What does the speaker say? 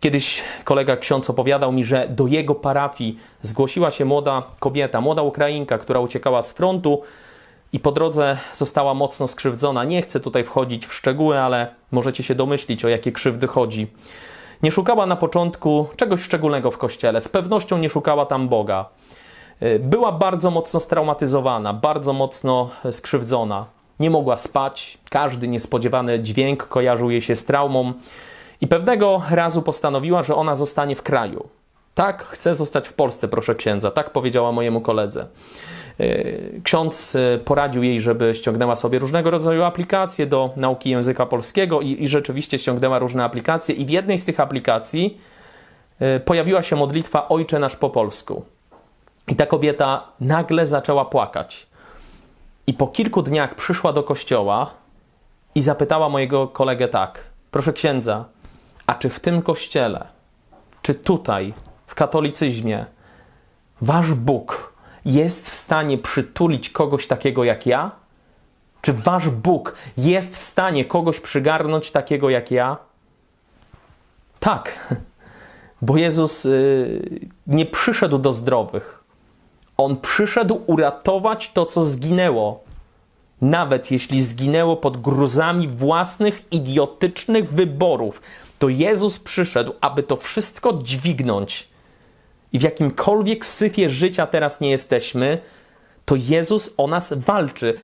Kiedyś kolega ksiądz opowiadał mi, że do jego parafii zgłosiła się młoda kobieta, młoda Ukrainka, która uciekała z frontu i po drodze została mocno skrzywdzona. Nie chcę tutaj wchodzić w szczegóły, ale możecie się domyślić, o jakie krzywdy chodzi. Nie szukała na początku czegoś szczególnego w kościele, z pewnością nie szukała tam Boga. Y, Była bardzo mocno straumatyzowana, bardzo mocno skrzywdzona. Nie mogła spać, każdy niespodziewany dźwięk kojarzył jej się z traumą i pewnego razu postanowiła, że ona zostanie w kraju. Tak, chcę zostać w Polsce, proszę księdza, tak powiedziała mojemu koledze. Yy, Ksiądz yy, poradził jej, żeby ściągnęła sobie różnego rodzaju aplikacje do nauki języka polskiego i, i rzeczywiście ściągnęła różne aplikacje i w jednej z tych aplikacji yy, pojawiła się modlitwa Ojcze nasz po polsku. I ta kobieta nagle zaczęła płakać. I po kilku dniach przyszła do kościoła i zapytała mojego kolegę tak: Proszę księdza, a czy w tym kościele, czy tutaj, w katolicyzmie, wasz Bóg jest w stanie przytulić kogoś takiego jak ja? Czy wasz Bóg jest w stanie kogoś przygarnąć takiego jak ja? Tak, bo Jezus y, nie przyszedł do zdrowych. On przyszedł uratować to, co zginęło. Nawet jeśli zginęło pod gruzami własnych idiotycznych wyborów, to Jezus przyszedł, aby to wszystko dźwignąć. I w jakimkolwiek syfie życia teraz nie jesteśmy, to Jezus o nas walczy.